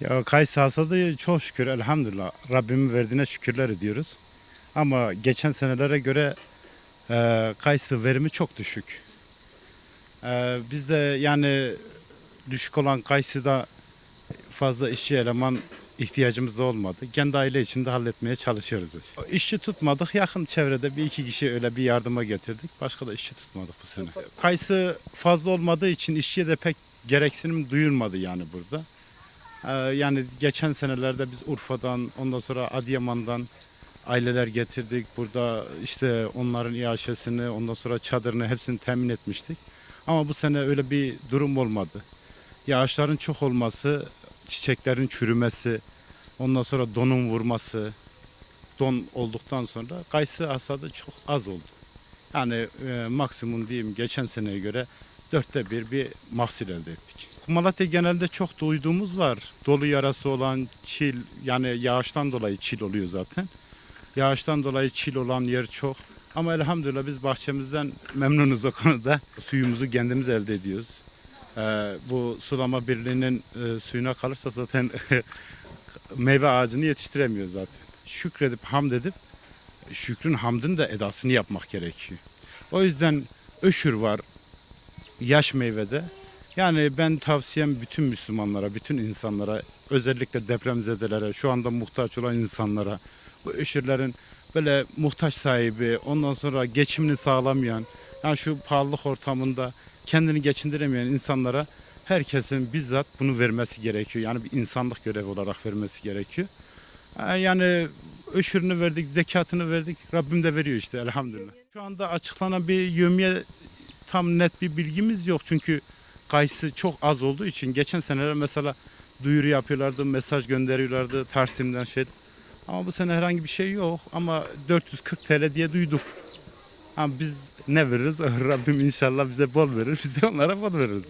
Ya kayısı hasadı çok şükür elhamdülillah. Rabbimin verdiğine şükürler ediyoruz. Ama geçen senelere göre e, kayısı verimi çok düşük. E, biz de yani düşük olan kayısıda fazla işçi eleman ihtiyacımız da olmadı. Kendi aile içinde halletmeye çalışıyoruz. İşçi tutmadık. Yakın çevrede bir iki kişi öyle bir yardıma getirdik. Başka da işçi tutmadık bu sene. Kayısı fazla olmadığı için işçiye de pek gereksinim duyulmadı yani burada. Ee, yani geçen senelerde biz Urfa'dan, ondan sonra Adıyaman'dan aileler getirdik. Burada işte onların iaşesini, ondan sonra çadırını hepsini temin etmiştik. Ama bu sene öyle bir durum olmadı. Yağışların çok olması, çiçeklerin çürümesi, ondan sonra donun vurması, don olduktan sonra kayısı hasadı çok az oldu. Yani e, maksimum diyeyim geçen seneye göre dörtte bir bir mahsul elde ettik. Malatya genelde çok duyduğumuz var. Dolu yarası olan çil yani yağıştan dolayı çil oluyor zaten. Yağıştan dolayı çil olan yer çok. Ama elhamdülillah biz bahçemizden memnunuz o konuda. Suyumuzu kendimiz elde ediyoruz. Ee, bu sulama birliğinin e, suyuna kalırsa zaten meyve ağacını yetiştiremiyoruz zaten. Şükredip hamd edip şükrün hamdın da edasını yapmak gerekiyor. O yüzden öşür var yaş meyvede. Yani ben tavsiyem bütün Müslümanlara, bütün insanlara, özellikle depremzedelere, şu anda muhtaç olan insanlara, bu öşürlerin böyle muhtaç sahibi, ondan sonra geçimini sağlamayan, yani şu pahalılık ortamında kendini geçindiremeyen insanlara herkesin bizzat bunu vermesi gerekiyor. Yani bir insanlık görevi olarak vermesi gerekiyor. Ee, Yani öşürünü verdik, zekatını verdik. Rabbim de veriyor işte elhamdülillah. Şu anda açıklanan bir yömiye tam net bir bilgimiz yok. Çünkü kayısı çok az olduğu için geçen seneler mesela duyuru yapıyorlardı, mesaj gönderiyorlardı Tarsim'den şey. Ama bu sene herhangi bir şey yok. Ama 440 TL diye duyduk. Ama biz ne veririz? Rabbim inşallah bize bol verir. Biz de onlara bol veririz.